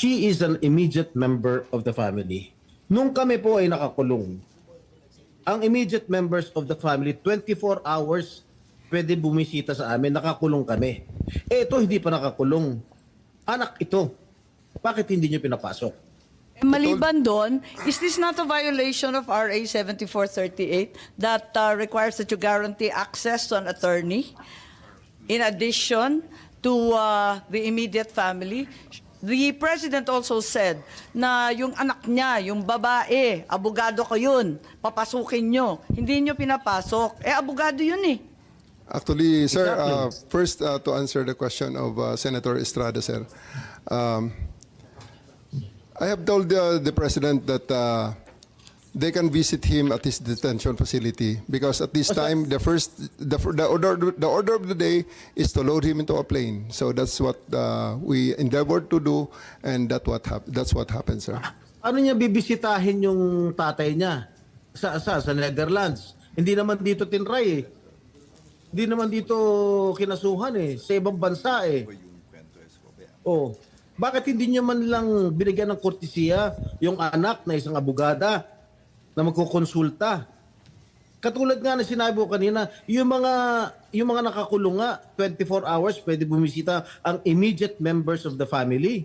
she is an immediate member of the family. Nung kami po ay nakakulong, ang immediate members of the family, 24 hours pwede bumisita sa amin, nakakulong kami. Eh ito, hindi pa nakakulong. Anak ito. Bakit hindi nyo pinapasok? Eh, Maliban doon, is this not a violation of RA 7438 that uh, requires that you guarantee access to an attorney in addition to uh, the immediate family? The president also said na yung anak niya, yung babae, abogado ko yun, papasukin nyo. Hindi nyo pinapasok. Eh, abogado yun eh. Actually, sir, uh, first uh, to answer the question of uh, Senator Estrada, sir. Um, I have told the, the president that uh, they can visit him at his detention facility because at this time the first the, the order the order of the day is to load him into a plane. So that's what uh, we endeavored to do, and that what hap- that's what happened, sir. Ano niya bibisitahin yung tatay niya? Sa, sa, sa Netherlands. Hindi naman dito tinray eh. Hindi naman dito kinasuhan eh. Sa ibang bansa eh. Oh. Bakit hindi niya man lang binigyan ng kortesiya yung anak na isang abogada na magkukonsulta? Katulad nga na sinabi ko kanina, yung mga yung mga nakakulong nga 24 hours pwede bumisita ang immediate members of the family.